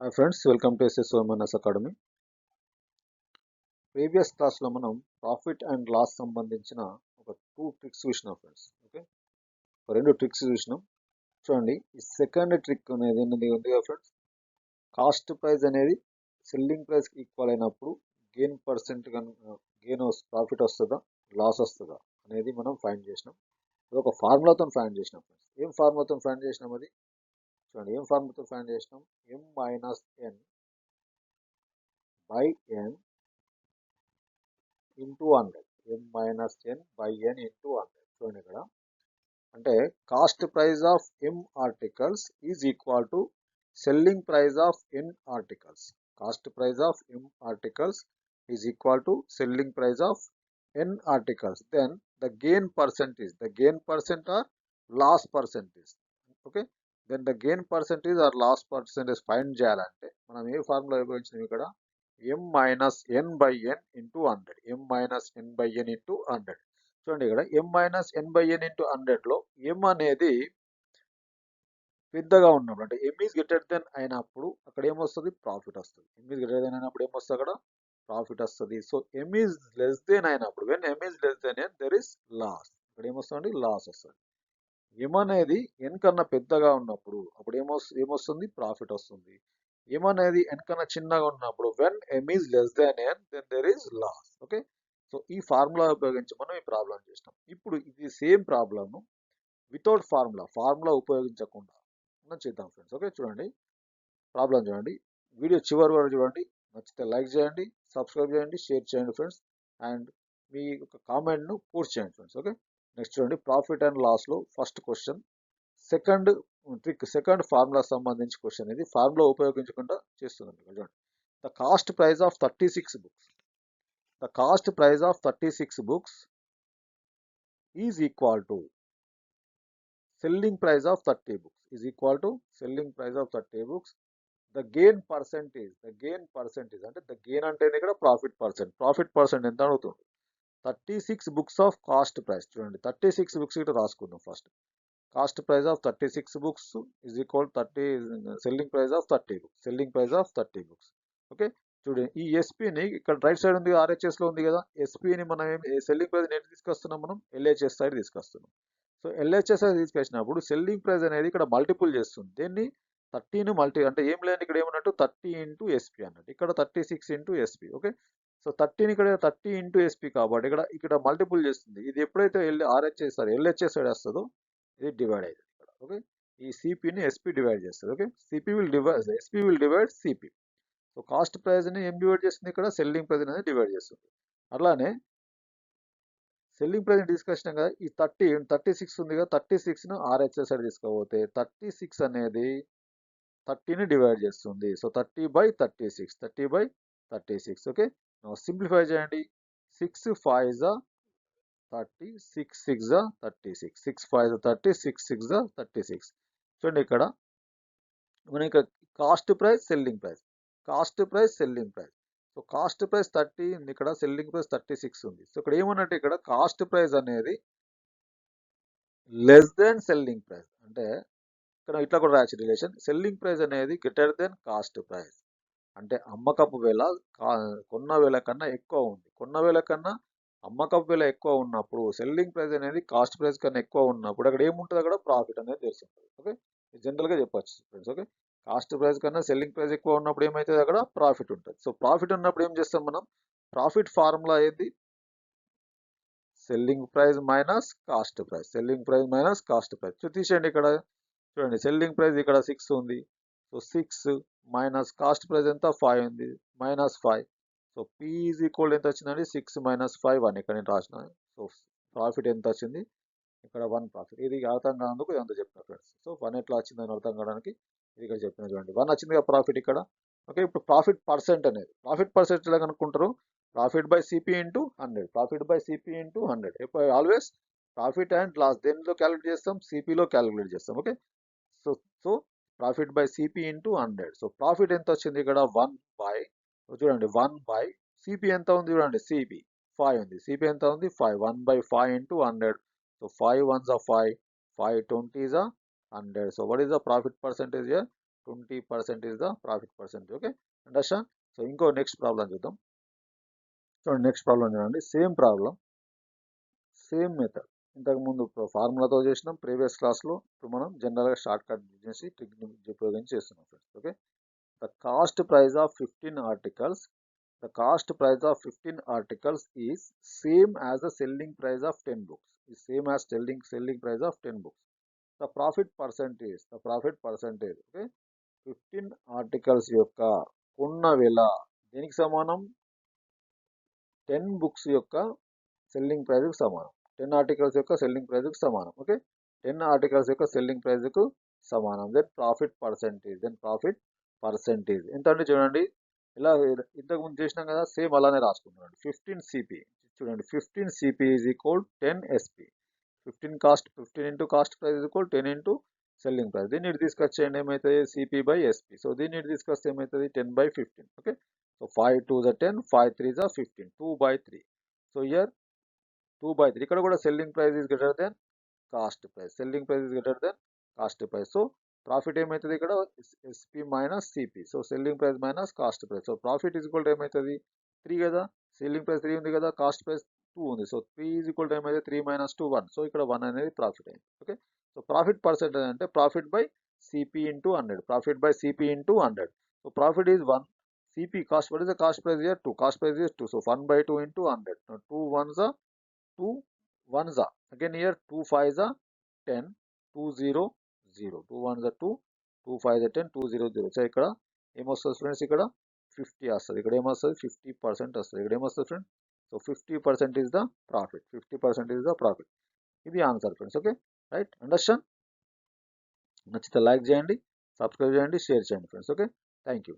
Hi friends welcome to SS OMNS academy. Previous క్లాస్లో మనం profit and loss సంబంధించిన ఒక టూ ట్రిక్స్ చూసినాం ఫ్రెండ్స్ ఓకే? ఒక రెండు ట్రిక్స్ చూసినాం. చూడండి ఈ సెకండ్ ట్రిక్ అనేది అనేది ఉంది కదా ఫ్రెండ్స్? కాస్ట్ ప్రైస్ అనేది సెల్లింగ్ ప్రైస్కి ఈక్వల్ అయినప్పుడు గెయిన్ పర్సెంట్ గెయిన్ ప్రాఫిట్ వస్తుందా లాస్ వస్తుందా అనేది మనం ఫైండ్ చేసినాం. ఇది ఒక ఫార్ములాతో ఫైండ్ చేసినాం ఫ్రెండ్స్. ఏం ఫార్ములాతో ఫైండ్ చేసినాం అది? చూడండి. ఏం ఫార్ములాతో ఫైండ్ చేసినాం? M minus N by N into hundred M minus N by N into hundred చూడండి ఇక్కడ. అంటే cost price of M articles is equal to selling price of N articles cost price of M articles is equal to selling price of N articles then the gain percentage the gain percent or loss percentage okay then the gain percentage or loss percentage find చేయాలంటే మనం ఏ formula ఉపయోగించినాం ఇక్కడ? M minus N by N into hundred M minus N by N into hundred చూడండి ఇక్కడ M minus N by N into హండ్రెడ్లో M అనేది పెద్దగా ఉన్నప్పుడు అంటే ఎం ఈజ్ గ్రేటర్ దెన్ అయినప్పుడు అక్కడ ఏమొస్తుంది ప్రాఫిట్ వస్తుంది. ఎం ఈజ్ గ్రేటర్ దెన్ అయినప్పుడు ఏమొస్తుంది అక్కడ? ప్రాఫిట్ వస్తుంది. So M is less than అయినప్పుడు when M is less than N there is loss ఇక్కడ ఏమొస్తుంది లాస్ వస్తుంది. ఎమ్ అనేది ఎన్ కన్నా పెద్దగా ఉన్నప్పుడు అప్పుడు ఏమో ఏమొస్తుంది? ప్రాఫిట్ వస్తుంది. ఎమ్ అనేది ఎన్ కన్నా చిన్నగా ఉన్నప్పుడు when M is less than N then there is loss. Okay? So ఈ ఫార్ములా ఉపయోగించి మనం ఈ ప్రాబ్లం చేసినాం. ఇప్పుడు ఇది సేమ్ ప్రాబ్లమ్ను వితౌట్ ఫార్ములా. ఫార్ములా ఉపయోగించకుండా. మనం చేద్దాం ఫ్రెండ్స్. ఓకే? చూడండి. ప్రాబ్లం చూడండి. వీడియో చివరి వరకు చూడండి. నచ్చితే లైక్ చేయండి సబ్స్క్రైబ్ చేయండి షేర్ చేయండి ఫ్రెండ్స్. అండ్ మీ యొక్క కామెంట్ను పూర్తి చేయండి ఫ్రెండ్స్. ఓకే? నెక్స్ట్ చూడండి profit and లాస్లో first question second trick second formula సంబంధించి క్వశ్చన్ ఇది. ఫార్ములా ఉపయోగించకుండా చేస్తుంది చూడండి. The cost price of thirty six books the cost price of thirty six books is equal to selling price of thirty books is equal to selling price of thirty books the gain percentage the gain percentage అంటే the gain అంటే ఇక్కడ profit percent profit percent ఎంత అడుగుతుంది? Thirty six books of cost price. చూడండి thirty six books ఇటు రాసుకుందాం first. Cost price of thirty six books is equal thirty selling price of thirty books selling price of thirty books. Okay? చూడండి ఈ ఎస్పీని ఇక్కడ right side ఉంది ఆర్హెచ్ఎస్లో ఉంది కదా ఎస్పీని మనం ఏం సెల్లింగ్ ప్రైస్ నేను తీసుకొస్తున్నాం మనం ఎల్హెచ్ఎస్ సైడ్ తీసుకొస్తున్నాం. సో ఎల్హెచ్ఎస్ సైడ్ తీసుకొచ్చినప్పుడు సెల్లింగ్ ప్రైస్ అనేది ఇక్కడ మల్టిపుల్ చేస్తుంది. దీన్ని? థర్టీని మల్టీ అంటే ఏం లేదు ఇక్కడ ఏమన్నట్టు? థర్టీ ఇంటూ ఎస్పీ అన్నట్టు. ఇక్కడ thirty six into SP okay? So థర్టీని ఇక్కడ థర్టీ ఇంటూ ఎస్పీ కాబట్టి ఇక్కడ ఇక్కడ మల్టిపుల్ చేస్తుంది. ఇది ఎప్పుడైతే L RHS sir LHA side వస్తుందో ఇది డివైడ్ అవుతుంది ఇక్కడ ఓకే? ఈ సిపిని ఎస్పీ డివైడ్ చేస్తుంది okay? CP will divide SP will divide CP. So cost ప్రైస్ని ఏం డివైడ్ చేస్తుంది ఇక్కడ? సెల్లింగ్ ప్రైజ్ అనేది డివైడ్ చేస్తుంది. అట్లానే సెల్లింగ్ ప్రైస్ డిస్కషన్ కదా ఈ థర్టీ థర్టీ సిక్స్ ఉంది కదా థర్టీ సిక్స్ను ఆర్హెచ్ఎస్ సైడ్ తీసుకోబోతే థర్టీ సిక్స్ అనేది థర్టీని డివైడ్ చేస్తుంది. So thirty by thirty six thirty by thirty six okay? Simplify చేయండి. సిక్స్ ఫైవ్ జా థర్టీ సిక్స్ సిక్స్ జా thirty six. Six five thirty six six జా థర్టీ సిక్స్. చూడండి ఇక్కడ. మనకి cost price selling price. Cost price selling price. So cost price thirty ఉంది ఇక్కడ. Selling price thirty six ఉంది. సో ఇక్కడ ఏమన్నట్టు ఇక్కడ కాస్ట్ ప్రైస్ అనేది లెస్ దెన్ సెల్లింగ్ ప్రైస్. అంటే ఇక్కడ ఇట్లా కూడా రాయచ్చు రిలేషన్. సెల్లింగ్ ప్రైస్ అనేది గ్రేటర్ దెన్ కాస్ట్ ప్రైస్. అంటే అమ్మకపు వేల కొన్న వేల కన్నా ఎక్కువ ఉంది. కొన్న వేల కన్నా అమ్మకపు వేల ఎక్కువ ఉన్నప్పుడు సెల్లింగ్ ప్రైస్ అనేది కాస్ట్ ప్రైస్ కన్నా ఎక్కువ ఉన్నప్పుడు అక్కడ ఏముంటుంది అక్కడ ప్రాఫిట్ అనేది తెలుస్తుంది ఓకే? జనరల్గా చెప్పచ్చు ఫ్రెండ్స్. ఓకే? కాస్ట్ ప్రైస్ కన్నా సెల్లింగ్ ప్రైస్ ఎక్కువ ఉన్నప్పుడు ఏమవుతుంది అక్కడ ప్రాఫిట్ ఉంటుంది. సో ప్రాఫిట్ ఉన్నప్పుడు ఏం చేస్తాం మనం? ప్రాఫిట్ ఫార్ములా ఏది? Selling price minus cost price selling price minus cost price so తీసేయండి ఇక్కడ. చూడండి సెల్లింగ్ ప్రైస్ ఇక్కడ సిక్స్ ఉంది. So six minus cost price ఎంత? ఫైవ్ ఉంది. Minus five. So P is equal ఎంత వచ్చిందండి? సిక్స్ మైనస్ ఫైవ్ వన్ ఇక్కడ నేను రాసిన. సో ప్రాఫిట్ ఎంత వచ్చింది? ఇక్కడ వన్ ప్రాఫిట్. ఇది అర్థం కానందుకు ఇదంతా చెప్పిన ఫ్రెండ్స్. సో వన్ ఎట్లా వచ్చిందని అర్థం కావడానికి ఇది ఇక్కడ చెప్పిన చూడండి. వన్ వచ్చింది కదా ప్రాఫిట్ ఇక్కడ. ఓకే ఇప్పుడు ప్రాఫిట్ పర్సెంట్ అనేది. ప్రాఫిట్ పర్సెంట్ ఎలా కనుక్కుంటారు? Profit by CP into hundred profit by CP into hundred always profit and loss. దేనిలో క్యాలిక్యులేట్ చేస్తాం? సిపిలో క్యాలిక్యులేట్ చేస్తాం. Okay? So so profit by CP into hundred so profit ఎంత వచ్చింది ఇక్కడ? వన్ బై చూడండి వన్ బై సిపి ఎంత ఉంది చూడండి? సిపి ఫైవ్ ఉంది. సిపి ఎంత ఉంది? Five one by five into hundred so five ones ah five five twenties ah hundred so what is the profit percentage twenty percent is the profit percent okay understand so ఇంకో next problem చూద్దాం. చూడండి next problem చూడండి. Same problem same method ఇంతకుముందు ఫార్ములాతో చేసినాం previous క్లాస్లో ఇప్పుడు మనం జనరల్గా షార్ట్ కట్ చేసి ట్రిక్ ఉపయోగించి చేస్తున్నాం friends okay the cost price of fifteen articles the cost price of fifteen articles is same as the selling price of ten books ఈ same as selling selling price of ten books the profit percentage the profit percentage okay fifteen articles యొక్క కొన్న వెల దేనికి సమానం? Ten books యొక్క selling ప్రైస్కి సమానం. Ten articles యొక్క సెల్లింగ్ ప్రైజ్కి సమానం ఓకే? టెన్ ఆర్టికల్స్ యొక్క సెల్లింగ్ ప్రైస్కు సమానం. Then profit percentage then profit percentage ఎంత అంటే చూడండి? ఇలా ఇంతకు ముందు చేసినాం కదా సేమ్ అలానే రాసుకుంటున్నాడు. ఫిఫ్టీన్ సిపి చూడండి. Fifteen CP is equal ten SP fifteen cost fifteen into cost price equal ten into selling price దీన్ని ఇటు తీసుకొచ్చేయండి ఏమవుతుంది సిపి బై ఎస్పి సో దీన్ని ఇటు తీసుకొస్తే ఏమవుతుంది ten by fifteen okay? So five two జ టెన్ ఫైవ్ త్రీ జ fifteen two by three so here two by three ఇక్కడ కూడా selling price is greater than cost price selling price is greater than cost price so profit ఏమవుతుంది ఇక్కడ? SP minus CP so selling price minus cost price so profit is equal ఏమవుతుంది three కదా? Selling price three ఉంది కదా? Cost price two ఉంది. So three is equal ఏమైతే three minus two one so ఇక్కడ one అనేది ప్రాఫిట్ అయింది. Okay so profit percentage అంటే profit by CP into hundred profit by CP into hundred so profit is one CP cost price cost price here two cost price here two so one by two into hundred two once 2 one are 2 here two again here 2 two are 10 2 0 0 2 two are 2 2 two are 10 2 0 0 సో ఇక్కడ ఏమొస్తుంది friends ఇక్కడ fifty వస్తుంది? ఇక్కడ ఏమొస్తుంది fifty percent వస్తుంది. ఇక్కడ ఏమొస్తుంది friends so fifty percent is the profit fifty percent is the profit ఇది answer friends okay right understand నచ్చితే లైక్ చేయండి సబ్స్క్రైబ్ చేయండి షేర్ చేయండి ఫ్రెండ్స్ ఓకే థ్యాంక్ యూ